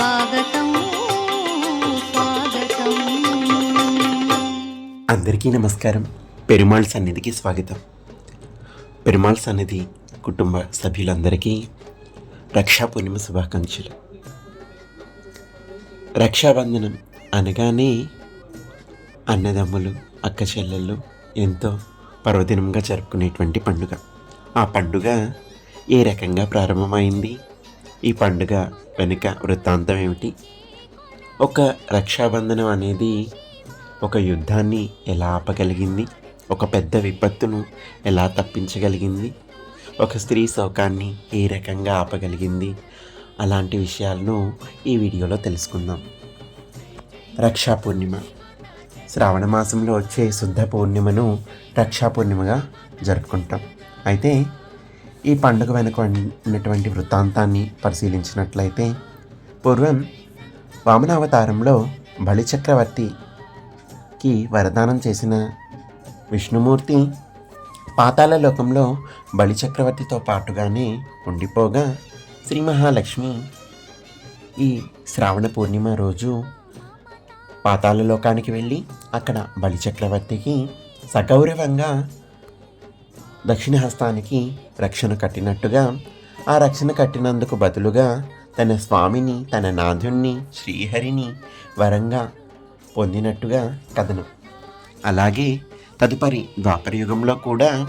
స్వాగతం స్వాగతం. అందరికీ నమస్కారం. పెరుమాళ్ సన్నిధికి స్వాగతం. పెరుమాళ్ సన్నిధి కుటుంబ సభ్యులందరికీ రక్షా పూర్ణిమ శుభాకాంక్షలు. రక్షాబంధనం అనగానే అన్నదమ్ములు అక్క చెల్లెళ్ళు ఎంతో పర్వదినంగా జరుపుకునేటువంటి పండుగ. ఆ పండుగ ఏ రకంగా ప్రారంభమైంది? ఈ పండుగ వెనుక వృత్తాంతం ఏమిటి? ఒక రక్షాబంధనం అనేది ఒక యుద్ధాన్ని ఎలా ఆపగలిగింది? ఒక పెద్ద విపత్తును ఎలా తప్పించగలిగింది? ఒక స్త్రీ శోకాన్ని ఏ రకంగా ఆపగలిగింది? అలాంటి విషయాలను ఈ వీడియోలో తెలుసుకుందాం. రక్షా పూర్ణిమ. శ్రావణ మాసంలో వచ్చే శుద్ధ పూర్ణిమను రక్షా పూర్ణిమగా జరుపుకుంటాం. అయితే ఈ పండుగ వెనుక ఉన్నటువంటి వృత్తాంతాన్ని పరిశీలించినట్లయితే పూర్వం వామనావతారంలో బలిచక్రవర్తికి వరదానం చేసిన విష్ణుమూర్తి పాతాళ లోకంలో బలిచక్రవర్తితో పాటుగానే ఉండిపోగా శ్రీ మహాలక్ష్మి ఈ శ్రావణ పూర్ణిమ రోజు పాతాళ లోకానికి వెళ్ళి అక్కడ బలిచక్రవర్తికి సగౌరవంగా దక్షిణహస్తానికి రక్షణ కట్టినట్టుగా ఆ రక్షణ కట్టినందుకు బదులుగా తన స్వామిని తన నాథుణ్ణి శ్రీహరిని వరంగా పొందినట్టుగా కథనం. అలాగే తదుపరి ద్వాపర యుగంలో కూడా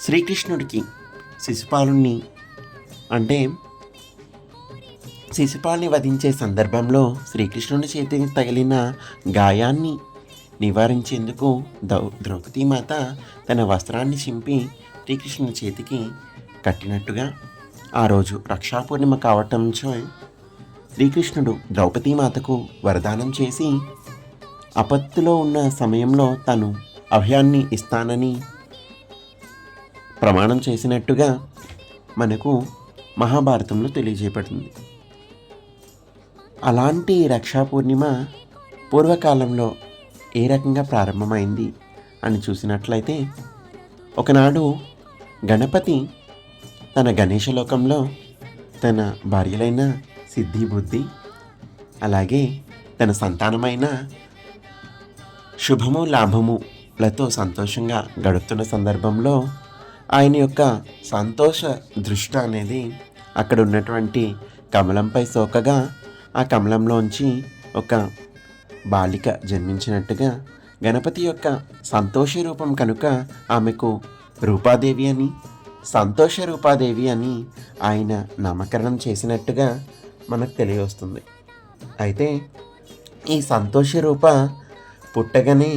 శ్రీకృష్ణుడికి శిశుపాలుణ్ణి అంటే శిశుపాల్ని వధించే సందర్భంలో శ్రీకృష్ణుని చేతికి తగిలిన గాయాన్ని నివారించేందుకు దౌ ద్రౌపదీ మాత తన వస్త్రాన్ని చింపి శ్రీకృష్ణుని చేతికి కట్టినట్టుగా ఆ రోజు రక్షాపూర్ణిమ కావటంతో శ్రీకృష్ణుడు ద్రౌపదీ మాతకు వరదానం చేసి అపత్తులో ఉన్న సమయంలో తను అభయాన్ని ఇస్తానని ప్రమాణం చేసినట్టుగా మనకు మహాభారతంలో తెలియజేయబడింది అలాంటి రక్షా పూర్ణిమ పూర్వకాలంలో ఏ రకంగా ప్రారంభమైంది అని చూసినట్లయితే ఒకనాడు గణపతి తన గణేశలోకంలో తన భార్యలైన సిద్ధి బుద్ధి అలాగే తన సంతానమైన శుభము లాభములతో సంతోషంగా గడుపుతున్న సందర్భంలో ఆయన యొక్క సంతోష దృష్టి అనేది అక్కడ ఉన్నటువంటి కమలంపై సోకగా ఆ కమలంలోంచి ఒక బాలిక జన్మించినట్టుగా గణపతి యొక్క సంతోష రూపం కనుక ఆమెకు రూపాదేవి అని సంతోష రూపాదేవి అని ఆయన నామకరణం చేసినట్టుగా మనకు తెలియవస్తుంది అయితే ఈ సంతోష రూప పుట్టగానే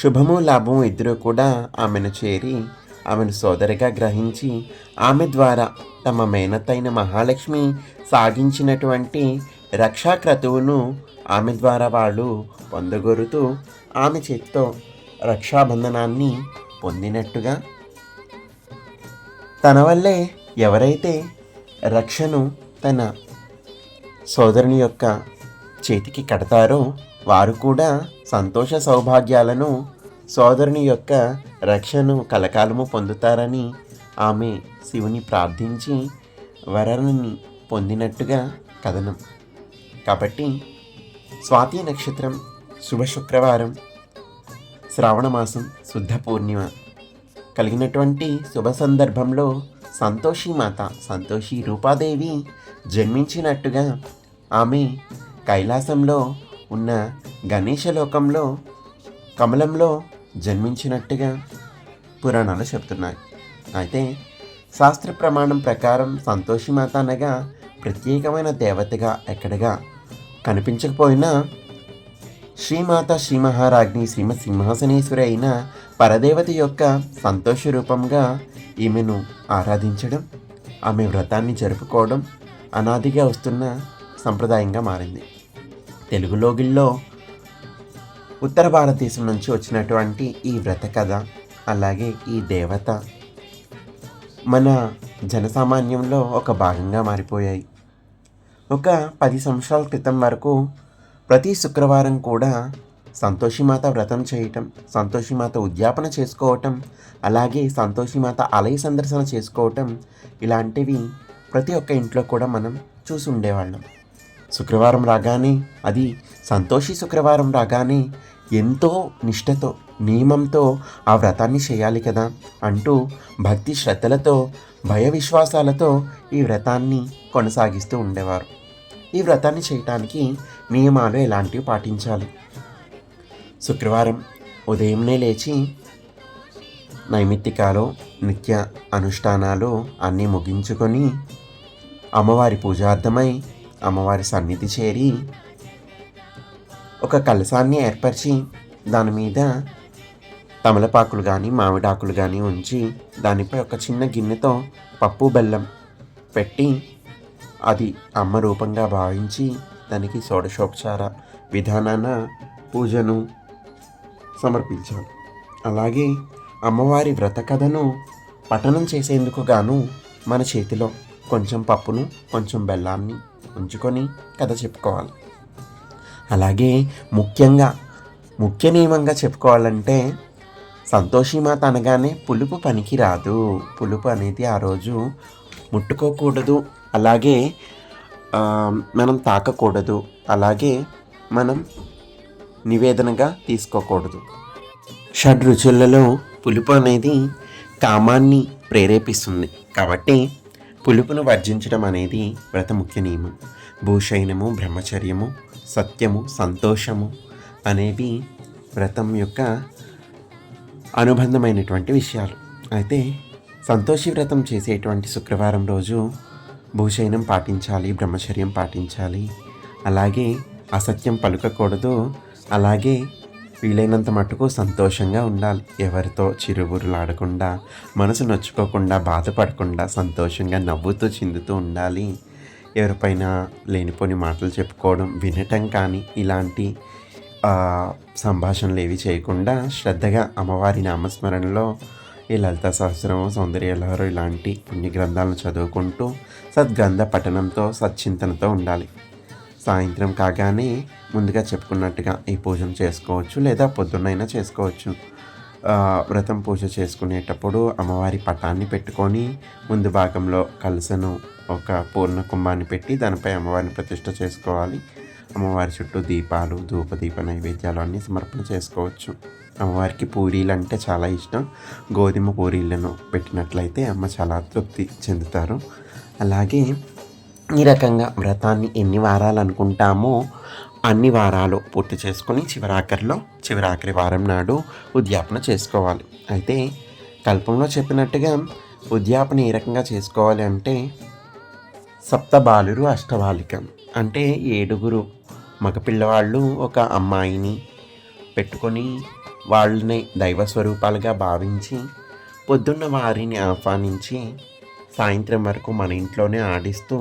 శుభము లాభము ఇద్దరూ కూడా ఆమెను చేరి ఆమెను సోదరిగా గ్రహించి ఆమె ద్వారా తమ మేనతైన మహాలక్ష్మి సాగించినటువంటి రక్షాక్రతువును ఆమె ద్వారా వాళ్ళు పొందగొరుతూ ఆమె చేతితో రక్షాబంధనాన్ని పొందినట్టుగా. తన వల్లే ఎవరైతే రక్షను తన సోదరుని యొక్క చేతికి కడతారో వారు కూడా సంతోష సౌభాగ్యాలను సోదరుని యొక్క రక్షను కలకాలము పొందుతారని ఆమె శివుని ప్రార్థించి వరణని పొందినట్టుగా కథనం. కాబట్టి స్వాతి నక్షత్రం శుభ శుక్రవారం శ్రావణమాసం శుద్ధ పూర్ణిమ. కలిగినటువంటి శుభ సందర్భంలో సంతోషి మాత సంతోషి రూపాదేవి జన్మించినట్టుగా ఆమె కైలాసంలో ఉన్న గణేశలోకంలో కమలంలో జన్మించినట్టుగా పురాణాలు చెప్తున్నాయి అయితే శాస్త్ర ప్రమాణం ప్రకారం సంతోషి మాత అనగా ప్రత్యేకమైన దేవతగా ఎక్కడగా కనిపించకపోయినా శ్రీమాత శ్రీ మహారాజ్ని శ్రీమ సింహాసనేశ్వరి అయిన పరదేవత యొక్క సంతోష రూపంగా ఈమెను ఆరాధించడం ఆమె వ్రతాన్ని జరుపుకోవడం అనాదిగా వస్తున్న సంప్రదాయంగా మారింది. తెలుగులోగిల్లో ఉత్తర భారతదేశం నుంచి వచ్చినటువంటి ఈ వ్రత కథ అలాగే ఈ దేవత మన జనసామాన్యంలో ఒక భాగంగా మారిపోయాయి. ఒక పది సంవత్సరాల క్రితం వరకు ప్రతి శుక్రవారం కూడా సంతోషిమాత వ్రతం చేయటం సంతోషిమాత ఉద్యాపన చేసుకోవటం అలాగే సంతోషిమాత ఆలయ సందర్శన చేసుకోవటం ఇలాంటివి ప్రతి ఒక్క ఇంట్లో కూడా మనం చూసి ఉండేవాళ్ళం. శుక్రవారం రాగానే అది సంతోషి శుక్రవారం రాగానే ఎంతో నిష్టతో నియమంతో ఆ వ్రతాన్ని చేయాలి కదా అంటూ భక్తి శ్రద్ధలతో భయ విశ్వాసాలతో ఈ వ్రతాన్ని కొనసాగిస్తూ ఉండేవారు. ఈ వ్రతాన్ని చేయటానికి నియమాలు ఎలాంటివి పాటించాలి? శుక్రవారం ఉదయంనే లేచి నైమిత్తికాలు నిత్య అనుష్ఠానాలు అన్నీ ముగించుకొని అమ్మవారి పూజార్థమై అమ్మవారి సన్నిధి చేరి ఒక కలసాన్ని ఏర్పరిచి దాని మీద తమలపాకులు కానీ మామిడాకులు కానీ ఉంచి దానిపై ఒక చిన్న గిన్నెతో పప్పు బెల్లం పెట్టి అది అమ్మ రూపంగా భావించి దానికి షోడశోపచార విధానాన పూజను సమర్పించాలి అలాగే అమ్మవారి వ్రత కథను పఠనం చేసేందుకు గాను మన చేతిలో కొంచెం పప్పును కొంచెం బెల్లాన్ని ఉంచుకొని కథ చెప్పుకోవాలి. అలాగే ముఖ్యంగా ముఖ్య నియమంగా చెప్పుకోవాలంటే సంతోషిమాత అనగానే పులుపు పనికి రాదు పులుపు అనేది ఆ రోజు ముట్టుకోకూడదు అలాగే మనం తాకకూడదు. అలాగే మనం నివేదనగా తీసుకోకూడదు. షడ్ రుచులలో పులుపు అనేది కామాన్ని ప్రేరేపిస్తుంది. కాబట్టి పులుపును వర్జించడం అనేది వ్రత ముఖ్య నియమం. భూషయనము బ్రహ్మచర్యము సత్యము సంతోషము అనేవి వ్రతం యొక్క అనుబంధమైనటువంటి విషయాలు. అయితే సంతోషి వ్రతం చేసేటువంటి శుక్రవారం రోజు భూషయనం పాటించాలి బ్రహ్మచర్యం పాటించాలి. అలాగే అసత్యం పలుకకూడదు. అలాగే వీలైనంత మటుకు సంతోషంగా ఉండాలి. ఎవరితో చిరుబురులాడకుండా మనసు నొచ్చుకోకుండా బాధపడకుండా సంతోషంగా నవ్వుతూ చిందుతూ ఉండాలి. ఎవరిపైన లేనిపోని మాటలు చెప్పుకోవడం వినటం కానీ ఇలాంటి సంభాషణలు ఏవి చేయకుండా శ్రద్ధగా అమ్మవారి నామస్మరణలో ఈ లలిత సహస్రము సౌందర్యలహరు ఇలాంటి పుణ్య గ్రంథాలను చదువుకుంటూ సద్గంధ పఠనంతో సచ్చింతనతో ఉండాలి. సాయంత్రం కాగానే ముందుగా చెప్పుకున్నట్టుగా ఈ పూజను చేసుకోవచ్చు లేదా పొద్దున్నైనా చేసుకోవచ్చు. వ్రతం పూజ చేసుకునేటప్పుడు అమ్మవారి పటాన్ని పెట్టుకొని ముందు భాగంలో కలసను ఒక పూర్ణ కుంభాన్ని పెట్టి దానిపై అమ్మవారిని ప్రతిష్ట చేసుకోవాలి. అమ్మవారి చుట్టూ దీపాలు ధూపదీప నైవేద్యాలు అన్నీ సమర్పణ చేసుకోవచ్చు. అమ్మవారికి పూరీలు అంటే చాలా ఇష్టం. గోధుమ పూరీలను పెట్టినట్లయితే అమ్మ చాలా తృప్తి చెందుతారు. అలాగే ఈ రకంగా వ్రతాన్ని ఎన్ని వారాలు అనుకుంటామో అన్ని వారాలు పూర్తి చేసుకొని చివరాఖరిలో చివరాఖరి వారం నాడు ఉద్యాపన చేసుకోవాలి. అయితే కల్పంలో చెప్పినట్టుగా ఉద్యాపన ఏ రకంగా చేసుకోవాలి అంటే సప్తబాలురు అష్టబాలికం. అంటే ఏడుగురు మగపిల్లవాళ్ళు ఒక అమ్మాయిని పెట్టుకొని వాళ్ళని దైవ స్వరూపాలుగా భావించి పొద్దున్న వారిని ఆహ్వానించి సాయంత్రం వరకు మన ఇంట్లోనే ఆడిస్తూ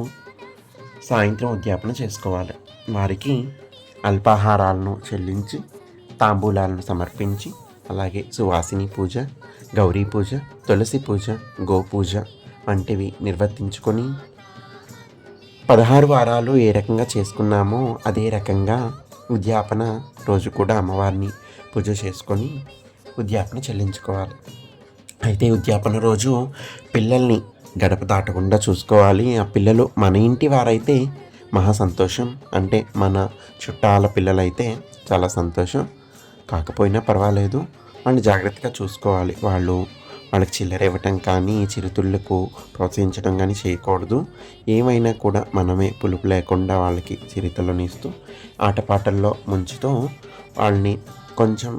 సాయంత్రం ఉద్యాపన చేసుకోవాలి. వారికి అల్పాహారాలను చెల్లించి తాంబూలాలను సమర్పించి అలాగే సువాసిని పూజ గౌరీ పూజ తులసి పూజ గోపూజ వంటివి నిర్వర్తించుకొని పదహారు వారాలు ఏ రకంగా చేసుకున్నామో అదే రకంగా ఉద్యాపన రోజు కూడా అమ్మవారిని పూజ చేసుకొని ఉద్యాపన చెల్లించుకోవాలి. అయితే ఉద్యాపన రోజు పిల్లల్ని గడప దాటకుండా చూసుకోవాలి. ఆ పిల్లలు మన ఇంటి వారైతే మహా సంతోషం. అంటే మన చుట్టాల పిల్లలైతే చాలా సంతోషం. కాకపోయినా పర్వాలేదు. వాళ్ళని జాగ్రత్తగా చూసుకోవాలి. వాళ్ళు వాళ్ళకి చిల్లర ఇవ్వటం కానీ చిరుతుళ్ళకు ప్రోత్సహించడం కానీ చేయకూడదు. ఏమైనా కూడా మనమే పులుపు లేకుండా వాళ్ళకి చిరుతలను ఇస్తూ ఆటపాటల్లో ముంచుతూ వాళ్ళని కొంచెం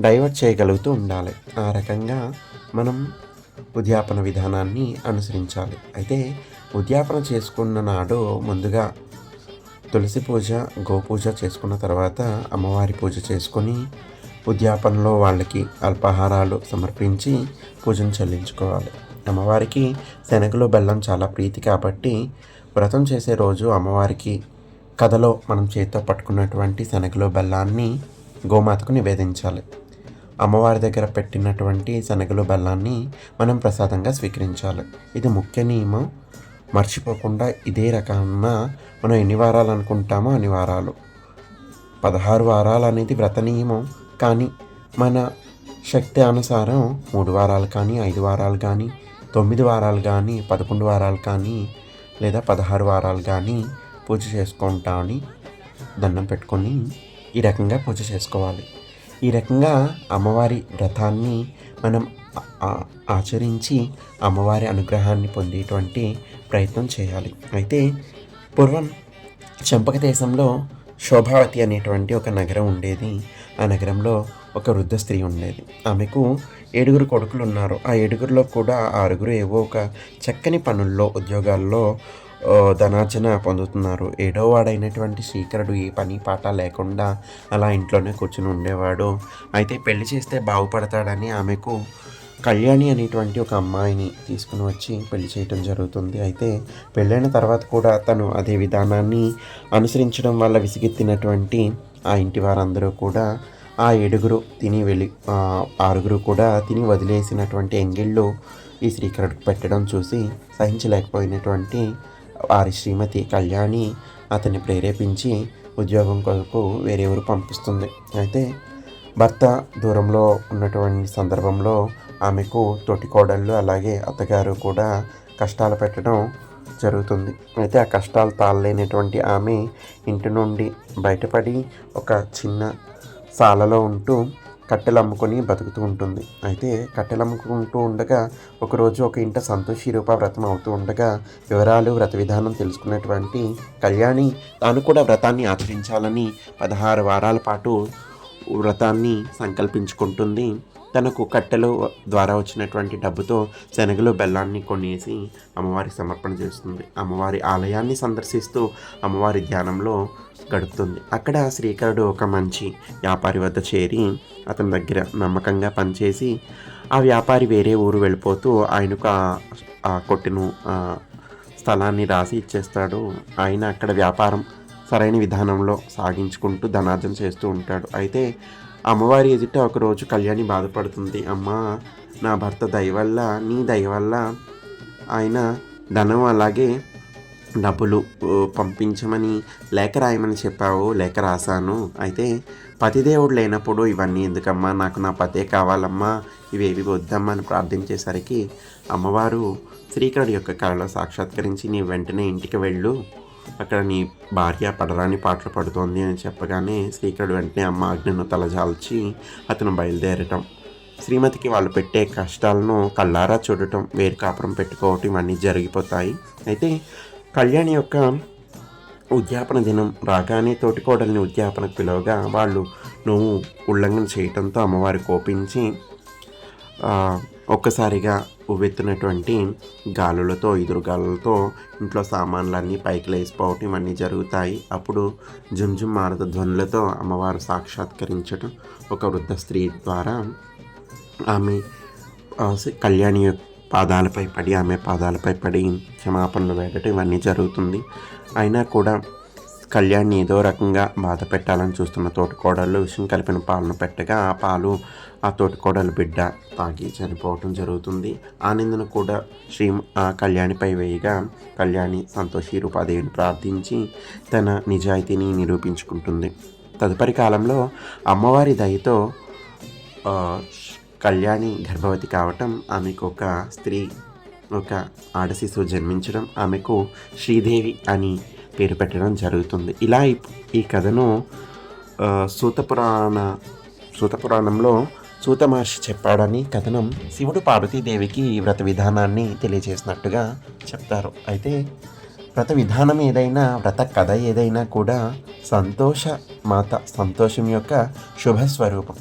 డైవర్ట్ చేయగలుగుతూ ఉండాలి. ఆ రకంగా మనం ఉద్యాపన విధానాన్ని అనుసరించాలి. అయితే ఉద్యాపన చేసుకున్న నాడు ముందుగా తులసి పూజ గోపూజ చేసుకున్న తర్వాత అమ్మవారి పూజ చేసుకొని ఉద్యాపనలో వాళ్ళకి అల్పాహారాలు సమర్పించి పూజను చెల్లించుకోవాలి. అమ్మవారికి శనగలు బెల్లం చాలా ప్రీతి కాబట్టి వ్రతం చేసే రోజు అమ్మవారికి కథలో మనం చేతితో పట్టుకున్నటువంటి శనగలు బెల్లాన్ని గోమాతకు నివేదించాలి. అమ్మవారి దగ్గర పెట్టినటువంటి శనగలు బెల్లాన్ని మనం ప్రసాదంగా స్వీకరించాలి. ఇది ముఖ్య నియమం. మర్చిపోకుండా ఇదే రకమైన మనం ఎన్ని వారాలు అనుకుంటామో అన్ని వారాలు. పదహారు వారాలు అనేది వ్రత నియమం. కానీ మన శక్తి అనుసారం మూడు వారాలు కానీ ఐదు వారాలు కానీ తొమ్మిది వారాలు కానీ పదకొండు వారాలు కానీ లేదా పదహారు వారాలు కానీ పూజ చేసుకుంటామని దండం పెట్టుకొని ఈ రకంగా పూజ చేసుకోవాలి. ఈ రకంగా అమ్మవారి వ్రతాన్ని మనం ఆచరించి అమ్మవారి అనుగ్రహాన్ని పొందేటువంటి ప్రయత్నం చేయాలి. అయితే పూర్వం చంపక దేశంలో శోభావతి అనేటువంటి ఒక నగరం ఉండేది. ఆ నగరంలో ఒక వృద్ధ స్త్రీ ఉండేది. ఆమెకు ఏడుగురు కొడుకులు ఉన్నారు. ఆ ఏడుగురిలో కూడా ఆరుగురు ఏవో ఒక చక్కని పనుల్లో ఉద్యోగాల్లో ధనార్జన పొందుతున్నారు. ఏడో వాడైనటువంటి శ్రీకరుడు ఏ పని పాట లేకుండా అలా ఇంట్లోనే కూర్చుని ఉండేవాడు. అయితే పెళ్ళి చేస్తే బాగుపడతాడని ఆమెకు కళ్యాణి అనేటువంటి ఒక అమ్మాయిని తీసుకుని వచ్చి పెళ్ళి చేయటం జరుగుతుంది. అయితే పెళ్ళైన తర్వాత కూడా తను అదే విధానాన్ని అనుసరించడం వల్ల విసిగెత్తినటువంటి ఆ ఇంటి వారందరూ కూడా ఆ ఏడుగురు తిని వెళ్ళి ఆరుగురు కూడా తిని వదిలేసినటువంటి ఎంగిళ్ళు ఈ శ్రీకరుడికి పెట్టడం చూసి సహించలేకపోయినటువంటి వారి శ్రీమతి కళ్యాణి అతన్ని ప్రేరేపించి ఉద్యోగం కొరకు వేరే ఊరు పంపిస్తుంది. అయితే భర్త దూరంలో ఉన్నటువంటి సందర్భంలో ఆమెకు తోటికోడళ్ళు అలాగే అత్తగారు కూడా కష్టాలు పెట్టడం జరుగుతుంది. అయితే ఆ కష్టాలు తాళలేనటువంటి ఆమె ఇంటి నుండి బయటపడి ఒక చిన్న సాలలో ఉంటూ కట్టెలు అమ్ముకొని బతుకుతూ ఉంటుంది. అయితే కట్టెలు అమ్ముకుంటూ ఉండగా ఒకరోజు ఒక ఇంట సంతోషి రూప వ్రతం అవుతూ ఉండగా వివరాలు వ్రత విధానం తెలుసుకున్నటువంటి కళ్యాణి తాను కూడా వ్రతాన్ని ఆచరించాలని పదహారు వారాల పాటు వ్రతాన్ని సంకల్పించుకుంటుంది. తనకు కట్టెలు ద్వారా వచ్చినటువంటి డబ్బుతో శనగలు బెల్లాన్ని కొనేసి అమ్మవారికి సమర్పణ చేస్తుంది. అమ్మవారి ఆలయాన్ని సందర్శిస్తూ అమ్మవారి ధ్యానంలో గడుపుతుంది. అక్కడ శ్రీకరుడు ఒక మంచి వ్యాపారి వద్ద చేరి అతని దగ్గర నమ్మకంగా పనిచేసి ఆ వ్యాపారి వేరే ఊరు వెళ్ళిపోతూ ఆయనకు ఆ- కొట్టును స్థలాన్ని రాసి ఇచ్చేస్తాడు. ఆయన అక్కడ వ్యాపారం సరైన విధానంలో సాగించుకుంటూ ధనార్జన చేస్తూ ఉంటాడు. అయితే అమ్మవారి ఎదుట ఒకరోజు కళ్యాణి బాధపడుతుంది. అమ్మ నా భర్త దయ వల్ల నీ దయ వల్ల ఆయన ధనం అలాగే డబ్బులు పంపించమని లేఖ రాయమని చెప్పావు లేఖ రాశాను. అయితే పతిదేవుడు లేనప్పుడు ఇవన్నీ ఎందుకమ్మా? నాకు నా పతే కావాలమ్మా. ఇవేవి వద్దమ్మా అని ప్రార్థించేసరికి అమ్మవారు శ్రీకరుడు యొక్క కళలో సాక్షాత్కరించి నీ వెంటనే ఇంటికి వెళ్ళు. అక్కడ నీ భార్య పడరాని పాటలు పడుతోంది అని చెప్పగానే శ్రీకరుడు వెంటనే అమ్మ ఆజ్ఞను తలజాల్చి అతను బయలుదేరటం. శ్రీమతికి వాళ్ళు పెట్టే కష్టాలను కళ్ళారా చూడటం వేరు కాపురం పెట్టుకోవటం ఇవన్నీ జరిగిపోతాయి. అయితే కళ్యాణి యొక్క ఉద్యాపన దినం రాగానే తోటికోడల్ని ఉద్యాపనకు పిలవగా వాళ్ళు నువ్వు ఉల్లంఘన చేయటంతో అమ్మవారి కోపించి ఒక్కసారిగా ఉవ్వెత్తునటువంటి గాలులతో ఎదురుగాలులతో ఇంట్లో సామాన్లన్నీ పైకి లేచిపోవటం ఇవన్నీ జరుగుతాయి. అప్పుడు జుంజుం మారద ధ్వనులతో అమ్మవారు సాక్షాత్కరించడం ఒక వృద్ధ స్త్రీ ద్వారా ఆమె కళ్యాణి యొక్క పాదాలపై పడి ఆమె పాదాలపై పడి క్షమాపణలు వేడటం ఇవన్నీ జరుగుతుంది. అయినా కూడా కళ్యాణ్ని ఏదో రకంగా బాధ పెట్టాలని చూస్తున్న తోటికోడళ్ళు విషయం కలిపిన పాలను పెట్టగా ఆ పాలు ఆ తోటికోడలు బిడ్డ తాగి చనిపోవటం జరుగుతుంది. ఆ నిందను కూడా శ్రీ ఆ కళ్యాణిపై వేయగా కళ్యాణి సంతోషి రూపాదేవిని ప్రార్థించి తన నిజాయితీని నిరూపించుకుంటుంది. తదుపరి కాలంలో అమ్మవారి దయతో కళ్యాణి గర్భవతి కావటం ఆమెకు ఒక స్త్రీ ఒక ఆడశిశువు జన్మించడం ఆమెకు శ్రీదేవి అని పేరు పెట్టడం జరుగుతుంది. ఇలా ఈ- కథను సూతపురాణ సూతపురాణంలో సూత మహర్షి చెప్పాడని కథనం శివుడు పార్వతీదేవికి వ్రత విధానాన్ని తెలియజేసినట్టుగా చెప్తారు. అయితే వ్రత విధానం ఏదైనా వ్రత కథ ఏదైనా కూడా సంతోష మాత సంతోషం యొక్క శుభ స్వరూపం.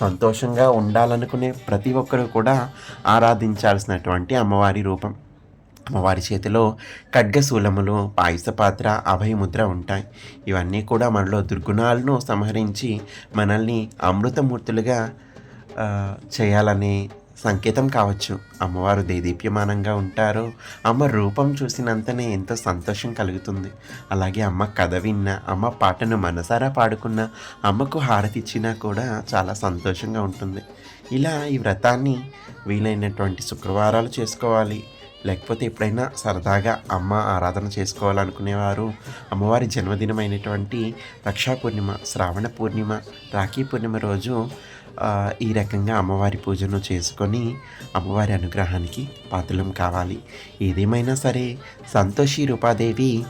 సంతోషంగా ఉండాలనుకునే ప్రతి ఒక్కరూ కూడా ఆరాధించాల్సినటువంటి అమ్మవారి రూపం. అమ్మవారి చేతిలో ఖడ్గశూలములు పాయస పాత్ర అభయముద్ర ఉంటాయి. ఇవన్నీ కూడా మనలో దుర్గుణాలను సంహరించి మనల్ని అమృతమూర్తులుగా చేయాలనే సంకేతం కావచ్చు. అమ్మవారు దేదీప్యమానంగా ఉంటారు. అమ్మ రూపం చూసినంతనే ఎంతో సంతోషం కలుగుతుంది. అలాగే అమ్మ కథ విన్న అమ్మ పాటను మనసారా పాడుకున్న అమ్మకు హారతిచ్చినా కూడా చాలా సంతోషంగా ఉంటుంది. ఇలా ఈ వ్రతాన్ని వీలైనటువంటి శుక్రవారాలు చేసుకోవాలి. లేకపోతే ఎప్పుడైనా సరదాగా అమ్మ ఆరాధన చేసుకోవాలనుకునేవారు. అమ్మవారి జన్మదినమైనటువంటి రక్షా పూర్ణిమ శ్రావణ పూర్ణిమ రాఖీ పూర్ణిమ రోజు ఈ రకంగా అమ్మవారి పూజను చేసుకొని అమ్మవారి అనుగ్రహానికి పాత్రలం కావాలి. ఏదేమైనా సరే సంతోషి రూపాదేవి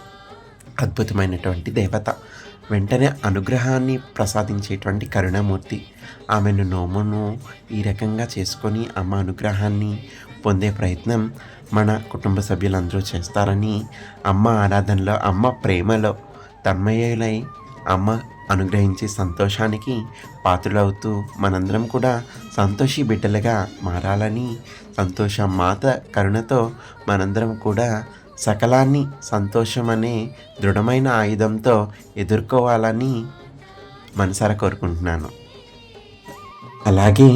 అద్భుతమైనటువంటి దేవత. వెంటనే అనుగ్రహాన్ని ప్రసాదించేటువంటి కరుణామూర్తి. ఆమెను నోమును ఈ రకంగా చేసుకొని అమ్మ అనుగ్రహాన్ని పొందే ప్రయత్నం మన కుటుంబ సభ్యులందరూ చేస్తారని అమ్మ ఆరాధనలో అమ్మ ప్రేమలో తన్మయులై అమ్మ అనుగ్రహించే సంతోషానికి పాత్రులవుతూ మనందరం కూడా సంతోషి బిడ్డలుగా మారాలని సంతోష మాత కరుణతో మనందరం కూడా సకలాన్ని సంతోషం అనే దృఢమైన ఆయుధంతో ఎదుర్కోవాలని మనసారా కోరుకుంటున్నాను. అలాగే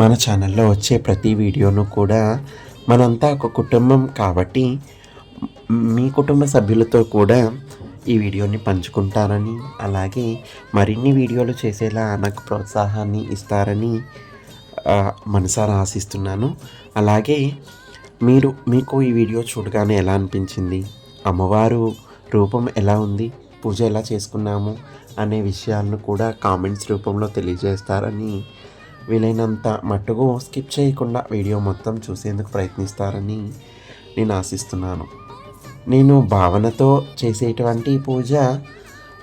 మన ఛానల్లో వచ్చే ప్రతి వీడియోను కూడా మనంతా ఒక కుటుంబం కాబట్టి మీ కుటుంబ సభ్యులతో కూడా ఈ వీడియోని పంచుకుంటారని అలాగే మరిన్ని వీడియోలు చేసేలా నాకు ప్రోత్సాహాన్ని ఇస్తారని మనసారా ఆశిస్తున్నాను. అలాగే మీరు మీకు ఈ వీడియో చూడగానే ఎలా అనిపించింది? అమ్మవారు రూపం ఎలా ఉంది? పూజ ఎలా చేసుకున్నాము? అనే విషయాలను కూడా కామెంట్స్ రూపంలో తెలియజేస్తారని వీలైనంత మట్టుకు స్కిప్ చేయకుండా వీడియో మొత్తం చూసేందుకు ప్రయత్నిస్తారని నేను ఆశిస్తున్నాను. నేను భావనతో చేసేటువంటి పూజ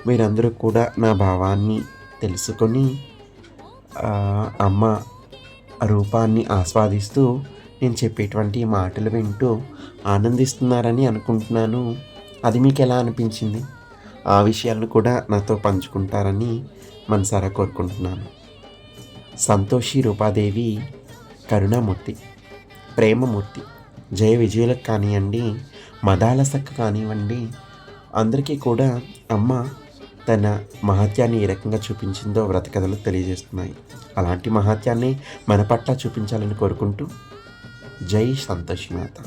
మీరందరూ కూడా నా భావాన్ని తెలుసుకొని అమ్మ రూపాన్ని ఆస్వాదిస్తూ నేను చెప్పేటువంటి మాటలు వింటూ ఆనందిస్తున్నారని అనుకుంటున్నాను. అది మీకు ఎలా అనిపించింది? ఆ విషయాలను కూడా నాతో పంచుకుంటారని మనసారా కోరుకుంటున్నాను. సంతోషి రూపాదేవి కరుణామూర్తి ప్రేమమూర్తి జయ విజయులకు కానివ్వండి మదాలసక్క కానివ్వండి అందరికీ కూడా అమ్మ తన మహత్యాన్ని ఏ రకంగా చూపించిందో వ్రత కథలు తెలియజేస్తున్నాయి. అలాంటి మహత్యాన్ని మన పట్ల చూపించాలని కోరుకుంటూ జై సంతోషి మాత